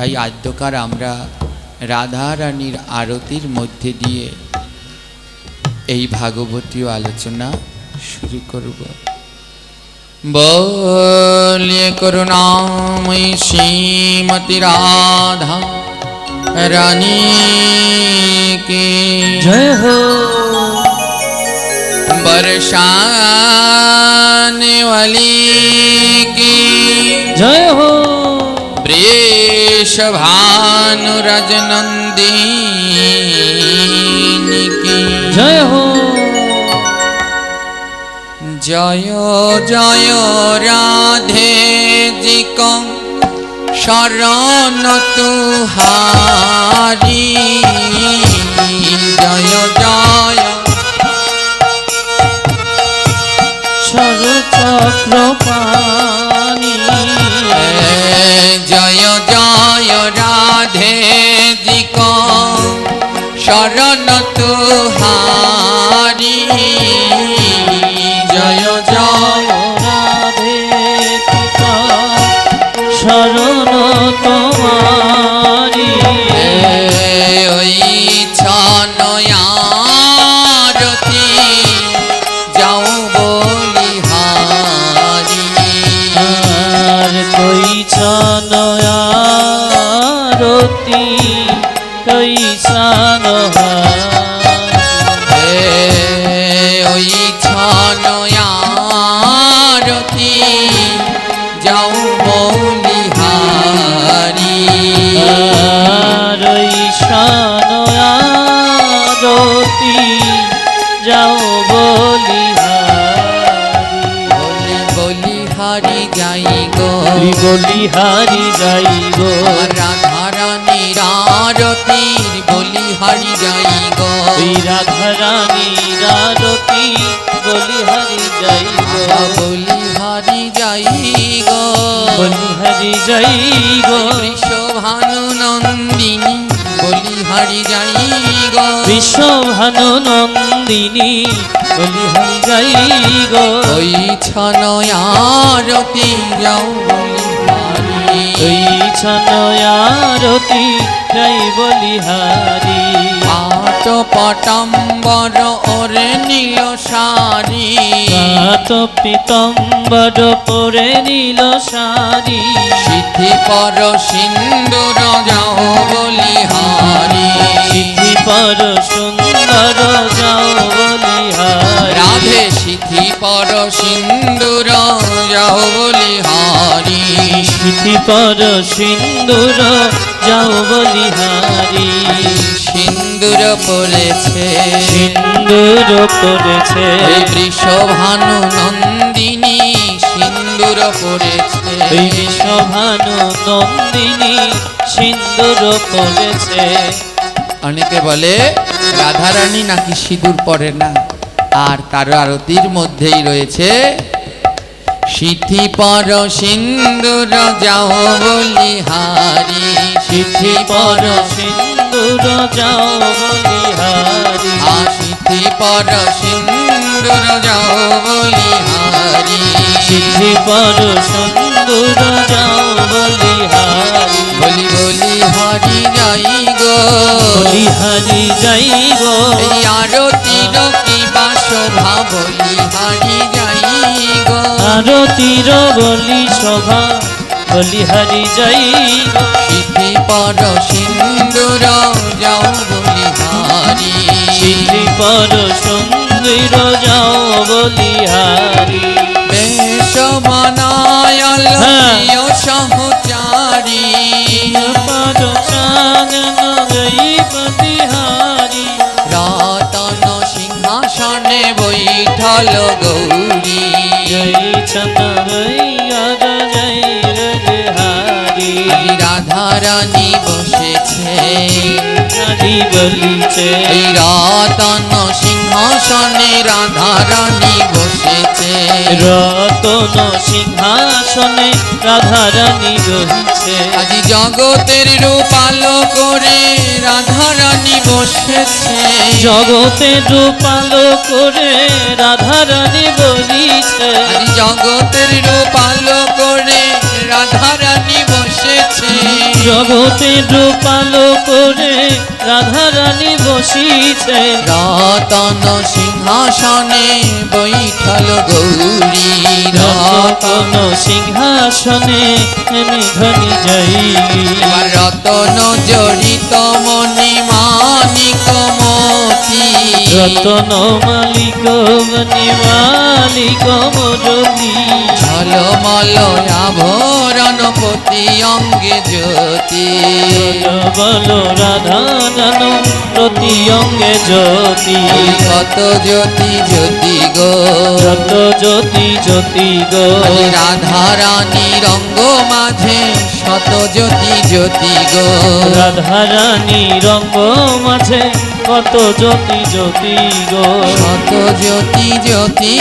তাই আদ্যকার আমরা রাধা রানীর আরতির মধ্যে দিয়ে এই ভাগবতীয় আলোচনা শুরু করব বলিয়ে করুণাময়ী শ্রীমতী রাধা রানী কি জয় হো बरसाने वाली की জয় হো वृष केशभानुरज नंदिनी की जय हो जय जय राधे जी को शरण तुहारी বলিহারি যাই গো রাধা রানীর আরতির বলিহারি যাই গো রাধারানী রারতি বলিহারি যাই গো বলিহারি যাই গো বলিহারি যাই গো বৃষভানু নন্দিনী বলিহারি যাই গো বিশ্বভানু নন্দিনী বলিহারি যাই গো ওই ছনয়ারতি যাও ওই ছনয়ারতি যাই বলিহারি পাট পটম্বর ওরে নীল শাড়ি পাত পিতম্বর পরে নীল শাড়ি সিদ্ধি পর সিন্দুর যাও বলিহারি সিদ্ধি পর সুন্দর যাও বলিহারি রাধে সিদ্ধি পর সিন্দুর যাও বলিহারি সিদ্ধি পর সিন্দুর যাও বলিহারি সিন্দুর পড়েছে। সিন্দুর পড়েছে। বৃষভানু নন্দিনী সিন্দুর পড়েছে। বিশ্বভানু নন্দিনী সিন্দুর পড়েছে। অনেকে বলে রাধারানী নাকি সিঁদুর পরে না আর তার আরতির মধ্যেই রয়েছে সিদ্ধি পর সিন্দুর যাও বলিহারি সিদ্ধি পর সিন্দুর যাও বলিহারি আ সিদ্ধি পর সিন্দুর যাও বলিহারি সিদ্ধি পর সুন্দর যাও বলিহারি বলি বলি হারি যাই গো। বলিহারি যাই গো। এই আরতির কি বা শোভা বলি হারি যাই গো। আরতির বলি সভা বলিহারি যাই সিদ্ধি পর সিন্দুর যাও বলি হারি সিদ্ধি পর সুন্দর যাও বলিহারি। বেশ বানায়াল হ্যাঁ। সহচারী। পদ চানন রতন সিংহাসনে বৈঠল গৌরী। জয় চন্দই রাধা রানী বসেছে। হরি বলিছে রতন সিংহাসনে রাধা রানী বসেছে। রতন সিংহাসনে রাধারানী রহিছে আজি জগতের রূপালো করে রাধা রানী বসেছে জগতে রূপালো করে রাধারানী বলিছে। আজি জগতের রূপালো করে রাধারানী বসেছে। জগতে রূপালো করে রাধা রানী বসিছে। রতন সিংহাসনে বৈঠল গৌরী। রতন সিংহাসনে নিধনি যাই রতন জড়িত মণি রতন মালিক মালিক মরলি ঝলমল আভরণ পতি অঙ্গে জ্যোতি। বল রাধা রান প্রতি অঙ্গে জ্যোতি। কত জ্যোতি জ্যোতি গো। যত জ্যোতি জ্যোতি গো। রাধা রানী রঙ্গ মাঝে শত জ্যোতি জ্যোতি গো। রাধা রানী রঙ্গ মাঝে কত জ্যোতি জ্যোতি গো। শত জ্যোতি জ্যোতি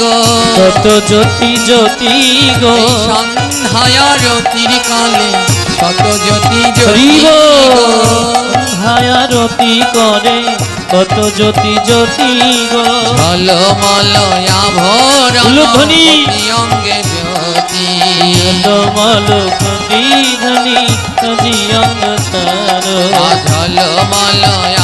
গো। কত জ্যোতি জ্যোতি গো। সন্ধ্যায়ারতির কালে শত জ্যোতি জ্যোতি গো। হায়ারতি করে কত জ্যোতি জ্যোতি গো। ঝলমল আভরণ উলুধ্বনি। পতি অঙ্গে জ্যোতি। মল ধনি কবি অঙ্গ ছাড়ো ঝলমল আভরণ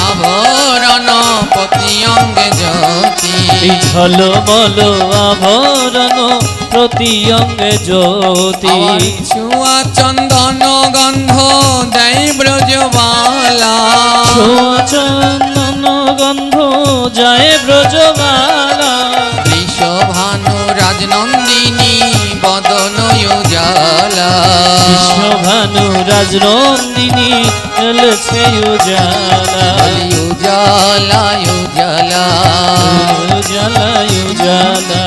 পতি অঙ্গে জ্যোতি। এই ঝল মল আভরণ প্রতি অঙ্গে জ্যোতি। ছুয়া চন্দন গন্ধ দেয় ব্রজবালা চন্দন গন্ধ যায় ব্রজবালা বৃষভানু রাজনন্দিনী বদন জ্বালা কৃষ্ণ ভানু রাজ নন্দিনী জ্বলছে উজালা। উজালা উজালা। উজালা উজালা।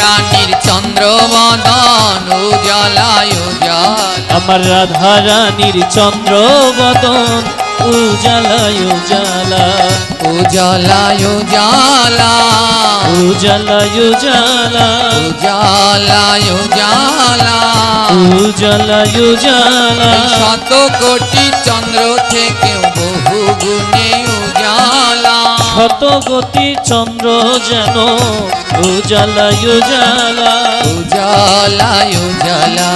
রানীর চন্দ্রমদন উজালা উজালা। আমার রাধা রানীর চন্দ্রবদন উজালা উজালা। উজালা উজালা। উজালা উজালা। উজালা উজালা। উজালা উজালা। শত কোটি চন্দ্র থেকেও বহু গুণে শত গতি চন্দ্র যেন উজালা উজালা উজালা উজালা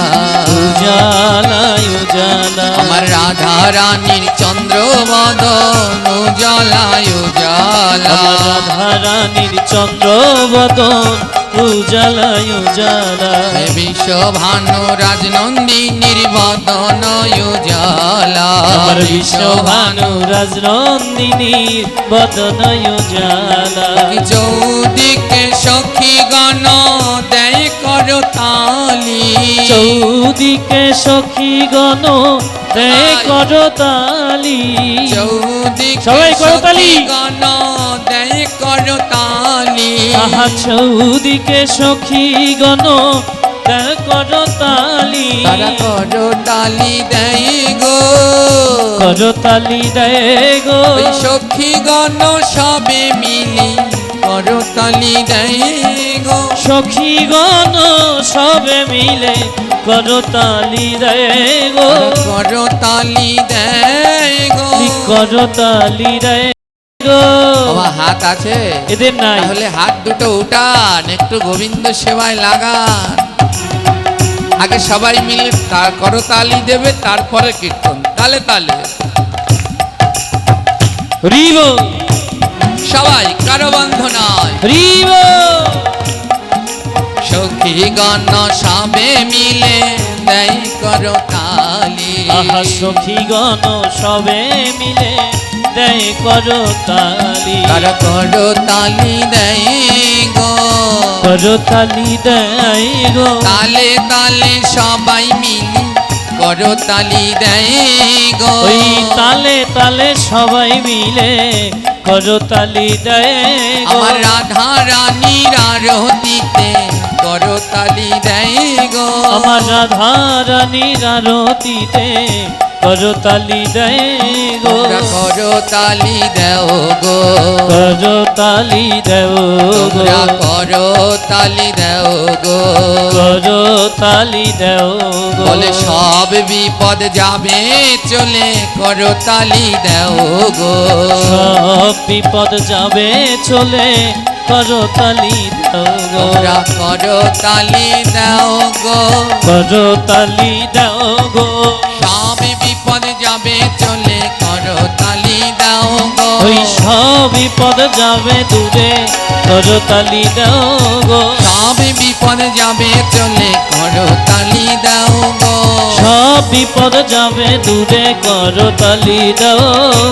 উজালা উজালা আমার রাধা রানীর চন্দ্র বদন উজালা উজালা রাধা রানীর চন্দ্র বদন উজালা উজালা হে বিশ্বভানু রাজনন্দিনীর বদন উজালা আমার বিশ্বভানু রাজনন্দিনীর বদন উজালা চৌদিকে সখী গণ দেয় কর তালি। চৌদিকে সখী গণ দেয় করতালি চৌদিকে সবাই করতালি। সখী গণ দেয় কর তালি আহা চৌদিকে সখী গণ দেয় করতালি তারা কর তালি দেয় গো। করতালি দেয় গো। সখী গণ সবে মিলি কর তালি দেয় গো। সখী গণ সবে মিলে করতালি দেয় গো। কর তালি দেয় গো। করতালি দেয় বাবা হাত আছে? এদের নাই। তাহলে হাত দুটো উঠান একটু গোবিন্দ সেবায় লাগান। আগে সবাই মিলে তার করতালি দেবে তারপরে কীর্তন। তালে তালে। হরিব সবাই কারও বন্ধ নয়। হরিব সখী গণ সবে মিলে দেয় করতালি আহা সখী গণ সবে মিলে দেয় করতালি কার তালি দেয় গো। করো তালি দেয় গো। তালে তালে সবাই মিলি করো তালি দেয় গো। ওই তালে তালে সবাই মিলে করো তালি দেয় গো। আমার রাধা রানীর আরতিতে করতালি দেয় গো। আমার রাধা রানীর আরতিতে করতালি দেয় গো। করতালি দেও গো। করতালি দেও গো। করতালি দেও গো। করতালি দেও গো। বলে সব বিপদ যাবে চলে করতালি দেও গো। সব বিপদ যাবে চলে করতালি দাও গো। তোমরা করো তালি দাও গো। করতালি দাও গো। সব বিপদ যাবে চলে করো তালি দাও গো। ওই সব বিপদ যাবে দূরে করো তালি দাও গো। সব বিপদ যাবে চলে করো তালি দাও বিপদ যাবে দূরে করতালি দাও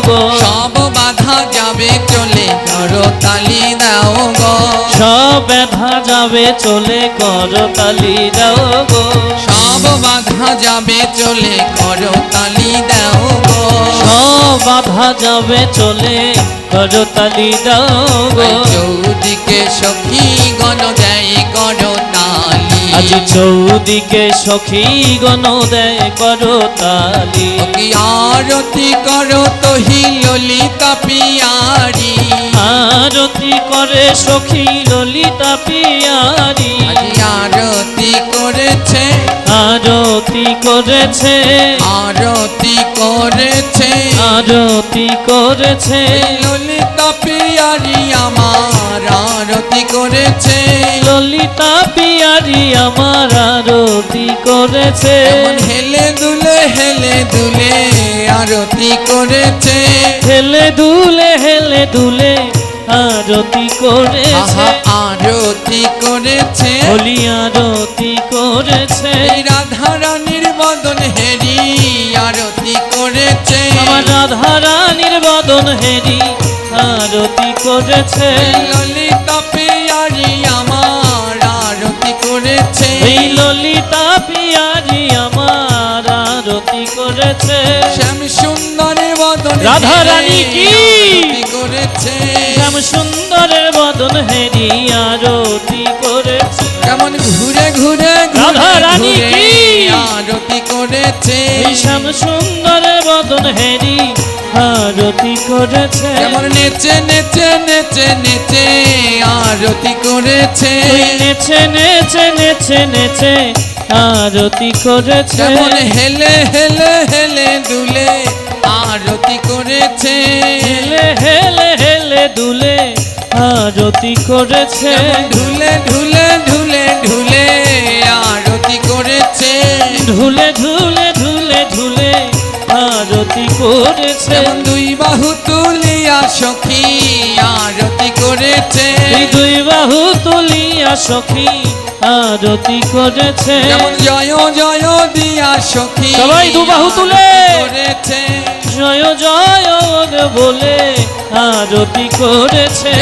গো। সব বাধা যাবে চলে করো তালি দাও গো। সব ব্যথা যাবে চলে করতালি দাও গো। সব বাধা যাবে চলে করো তালি দাও গো। সব বাধা যাবে চলে করতালি দাও গো। চৌদিকে সখী গণ আজ চৌদিকে সখী গণ দেয় করতালি। কি আরতি করো তহি ললিতা পিয়ারি আরতি করে সখী ললিতা পিয়ারি আরতি করেছে। আরতি করেছে। আরতি করেছে। আরতি করেছে। ললিতা পিয়ারি আমার আরতি করেছে। ললিতা পিয়ারি আমার আরতি করেছে। হেলে দুলে হেলে দুলে আরতি করেছে। হেলে দুলে হেলে দুলে আরতি করেছে। আরতি করেছে। হলি আরতি করেছে। রাধা রানীর বদন হেরি আরতি করেছে। আমার রাধা রানীর বদন হেরি আরতি করেছে। ললিতা করেছে। এই ললিতা পিয়ারি আমার আরতি করেছে। শ্যাম সুন্দরের বদন রাধা রানী কি? করেছে। শ্যাম সুন্দরের বদন হেরি আরতি করেছে। কেমন ঘুরে ঘুরে রাধা রানী কি? আরতি করেছে। শ্যাম সুন্দরের বদন হেরি আরতি করেছে। কেমন নেচে নেচে নেচে নেচে আরতি করেছে। নেচে নেচে নেচে নেচে আরতি করেছে। কেমন হেলে হেলে হেলে দুলে আরতি করেছে। হেলে হেলে হেলে দুলে আরতি করেছে। ঢুলে ঢুলে ঢুলে ঢুলে আরতি করেছে। ঢুলে ঢুলে আরতি করেছে। কেমন দুই বাহু তুলিয়া সখী আরতি করেছে। দুই বাহু তুলিয়া সখী আরতি করেছে। জয় জয় দিয়া সখী সবাই দু বাহু তুলে। করেছে। জয় জয় বলে। আরতি করেছে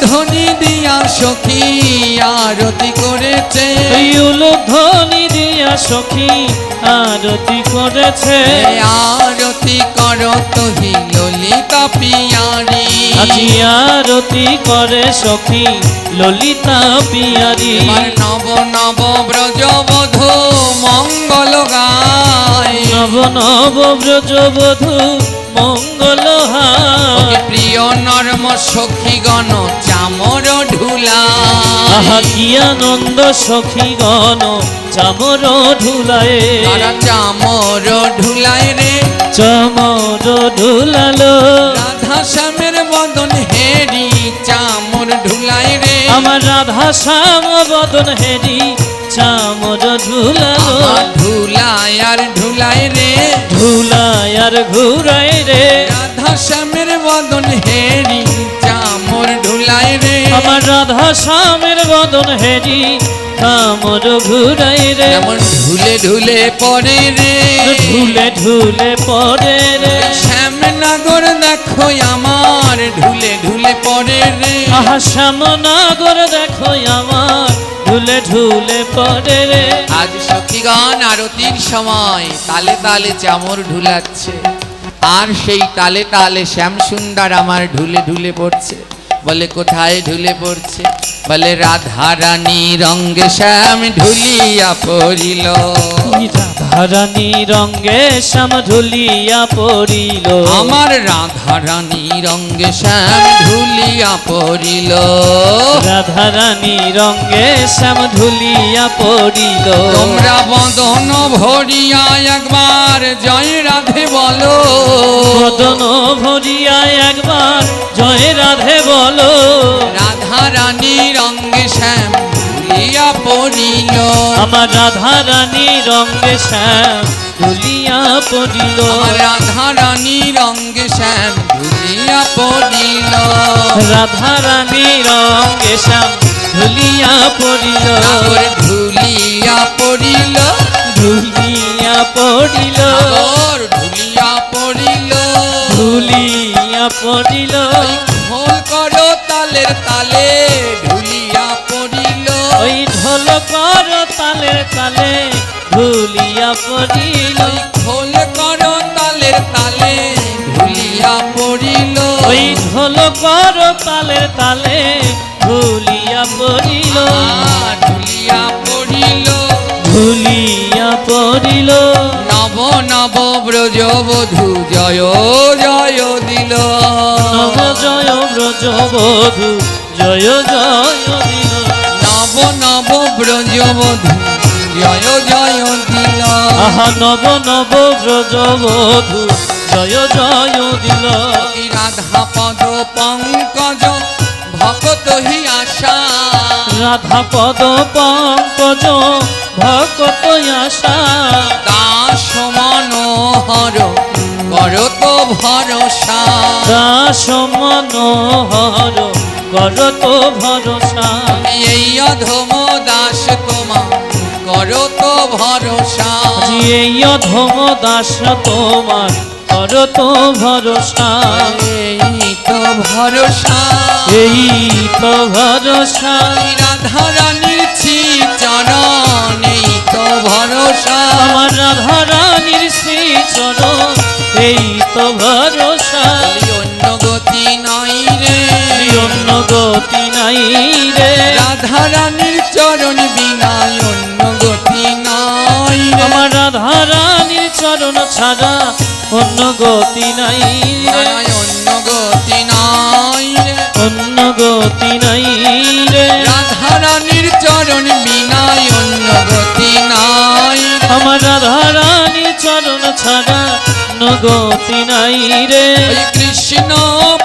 ধ্বনি দিয়া সখী আরতি করেছে। উলুধ্বনি দিয়া সখী আরতি করেছে। আরতি কর তহি ললিতা পিয়ারি। আজি আরতি করে সখী ললিতা পিয়ারি। নব নব ব্রজবধূ মঙ্গল গায়। নব নব ব্রজবধূ মঙ্গল প্রিয় নর্ম সখীগণ চামর ঢুলা। আহা কি আনন্দ সখী গণ চামর ঢুলায়। তারা চামর ঢুলায় রে। চামর ঢুলালো। রাধা শ্যামের বদন হেরি চামর ঢুলায় রে। আমার রাধা শ্যাম বদন হেরি চামর আমার ঢুলায় আর ঢুলায় রে। ঢুলায় আর ঘুরায় রে। রাধা শ্যামের বদন হেরি চামর ঢুলায় রে। আমার রাধা শ্যামের বদন হেরি চামর ঘুরায় রে। যেমন ঢুলে ঢুলে পড়ে রে। ঢুলে ঢুলে পড়ে রে। শ্যামনগর দেখো আমার ঢুলে ঢুলে পড়ে রে। আহা শ্যামনগর দেখো ঢুলে ঢুলে পড়ে রে। আজ সখীগণ আরতির সময় তালে তালে চামর ঢুলাচ্ছে। আর সেই তালে তালে শ্যামসুন্দর আমার ঢুলে ঢুলে পড়ছে। বলে, কোথায় ঢুলে পড়ছে? বলে রাধা রানী রঙ্গে শ্যাম ঢুলিয়া পড়িল। রাধা রানী রঙ্গে শ্যাম ঢুলিয়া পড়িল। আমার রাধা রানী রঙ্গে শ্যাম ঢুলিয়া পড়িল। রাধারানী রঙ্গে শ্যাম ঢুলিয়া পড়িল। তোমরা বদন ভরিয়া একবার জয় রাধে বলো। বদন ভরিয়া একবার জয় রাধে বলো। রাধা রানীর অঙ্গে শ্যাম ভুলিয়া পড়িল। আমার রাধা রানী রঙ্গে শ্যাম দুলিয়া পড়িল। আমার রাধা রানীর অঙ্গে শ্যাম ভুলিয়া পড়িল। রাধা রানী রঙ্গে শ্যাম ধুলিয়া পড়িল। ধুলিয়া পড়িল। ধুলিয়া পড়িল। ধুলিয়া পড়িল। ধুলিয়া পড়িল। ওই করো তালের তালে। ঢোল কর তালে তালে ধুলিয়া পড়িল। খোল করো তালের তালে ঢুলিয়া পড়িল। ওই ঢোল কর তালে তালে ধুলিয়া পড়িল। ঢুলিয়া পড়িল। ধুলিয়া পড়িল। নব নব ব্রজবধূ জয় জয় দিল। নব জয় ব্রজ বধু জয় জয় জয় জয় দিল আহা নব নব ব্রজ বধু জয় জয় দিল রাধা পদ পঙ্কজ ভকত হি আশা। রাধা পদ পঙ্কজ ভকত আশা। দাস মনোহর করত ভরসা। দাস মনোহর করত ভরসা। এই অধম দাস তোমা করত ভরসা। এই অধম দাস তোমার করত ভরসা। এই তো ভরসা। এই তো ভরসা। এই রাধা রানীর চরণ এই তো ভরসা। আমার রাধা রানীর শ্রী চরণ এই তো ভরসা। অন্য গতি নাই রে। অন্য গতি নাই রে। রাধা রানীর চরণ বিনায় অন্য গতি নাই আমার রাধা রানীর চরণ ছাড়া অন্য গতি নাই রে। অন্য গতি নাই রে। অন্য গতি নাই রে। রাধা রানীর চরণ বিনায় অন্য গতি নাই আমার রাধা রানীর চরণ ছাড়া অন্য গতি নাই রে। কৃষ্ণ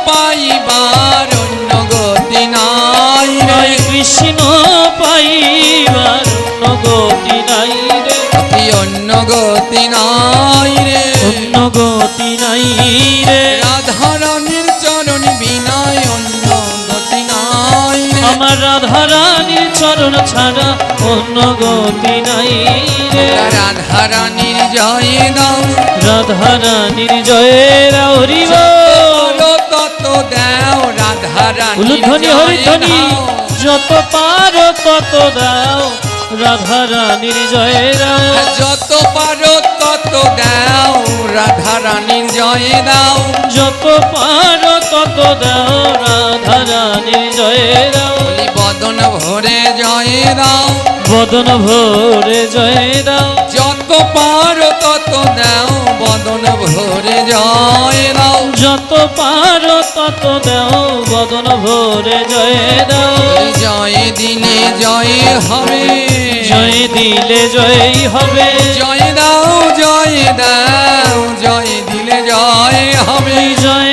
পাইবার অন্য গতি নাই রে। কৃষ্ণ পাইবার অন্য গতি নাই রে। কি অন্য গতি নাই রে। অন্য গতি নাই রে। রাধা চরণ বিনায় অন্য গতি নাই আমার রাধা রানীর চরণ ছাড়া অন্য গতি নাই রে। রাধা রানীর জয় দাও। রাধা রানীর জয় বলো তত দাও রাধা উলুধ্বনি জয় হরিধ্বনি যত পারো তত দাও। রাধা রানীর জয় রাও যত পারো তত দাও। রাধা রানীর জয় দাও। যত পারো তত দাও। রাধা রানীর জয় বলি বদন ভরে জয় দাও। বদন ভোরে জয় দাও। যত পারো তত দাও। ভরে জয় দাও যত পারো তত দাও বদন ভোরে জয় দাও। জয় দিলে জয় হবে। জয় দিলে জয় হবে। জয় দাও জয় দাও জয় দিলে জয় হবে। জয়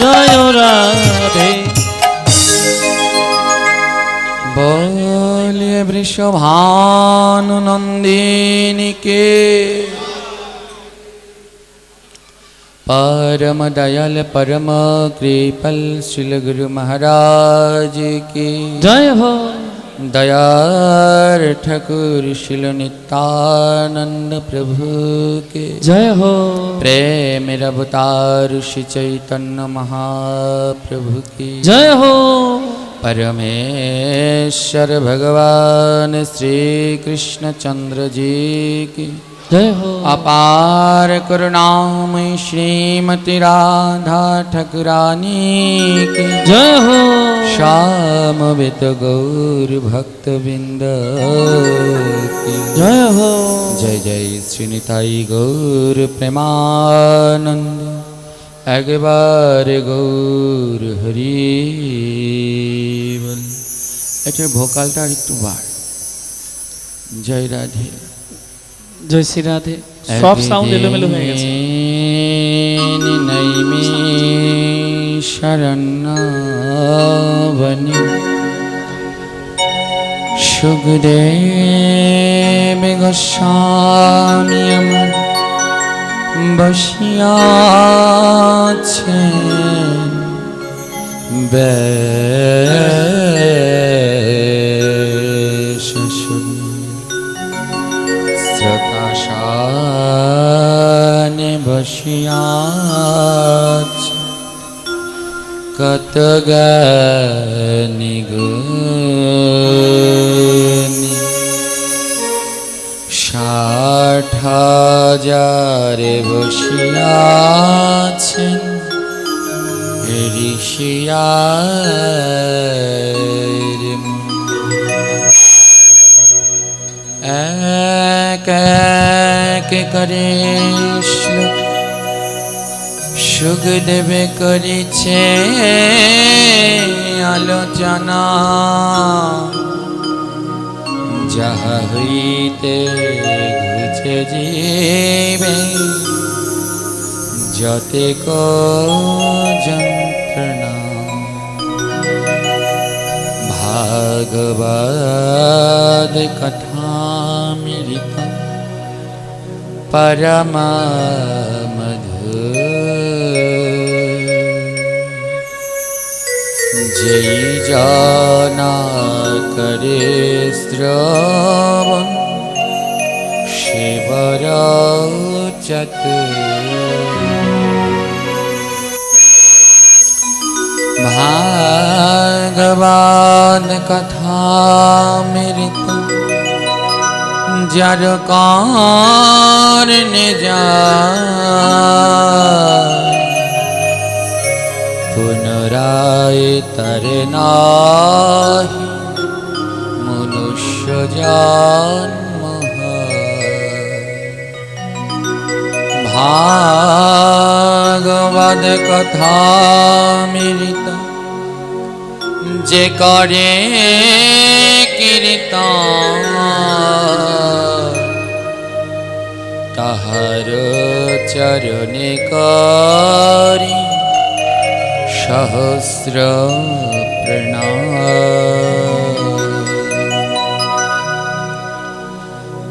জয় রাধে बोलिए वृषभानु नंदिनी के परम दयाल परम कृपल श्रील गुरु महाराज की জয় হো दयार ठकुर शिल नित्यानंद प्रभु के। जय हो। प्रेम रवतार श्री चैतन्य महाप्रभु की। जय हो। परमेश्वर भगवान श्री कृष्ण चंद्र जी की। जय हो। अपार करुणामय श्रीमती राधा ठकुरानी की। जय हो। শ্যামবেত গৌর ভক্তবৃন্দ জয় হো জয় জয় শ্রীনিতাই গৌর প্রেমানন্দ একবার গৌর হরি এটা ভোকালটা একটু বার জয় রাধে জয় শ্রী রাধে সব সাউন্ড এলোমেলো হয়ে গেছে শরণ্য पावनि सुखदेव गोस्वाम्यम बसियाचे बै ಮಗಾ जहरीते घुच जीवे जते को जीत भागवद यन्त्रणा परमा যেই জানা করে শ্রবণ শিবর ভাগবান কথামৃত যার কারণে যায় পুনরায় তরে নাহি মনুষ্য জন্ম ভাগবত কথামৃত যে করে কীর্তন তাহার চরণে করি। सहस्रप्रणा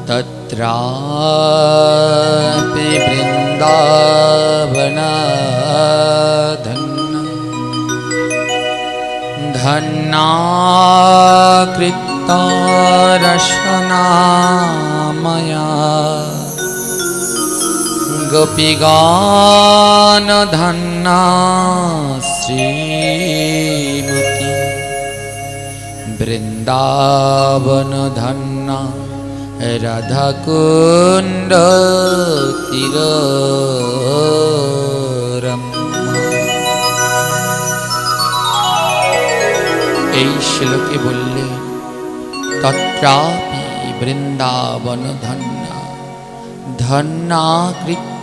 तत्रापि वृन्दावनधन् धन् धन्ना रिक्तारश्नामया गोपि श्रीमती वृन्दावन धन्ना राधाकुण्ड এই শ্লোকে বললেন তত্রাপি বৃন্দাবন ধন্যা ধন্যাকৃত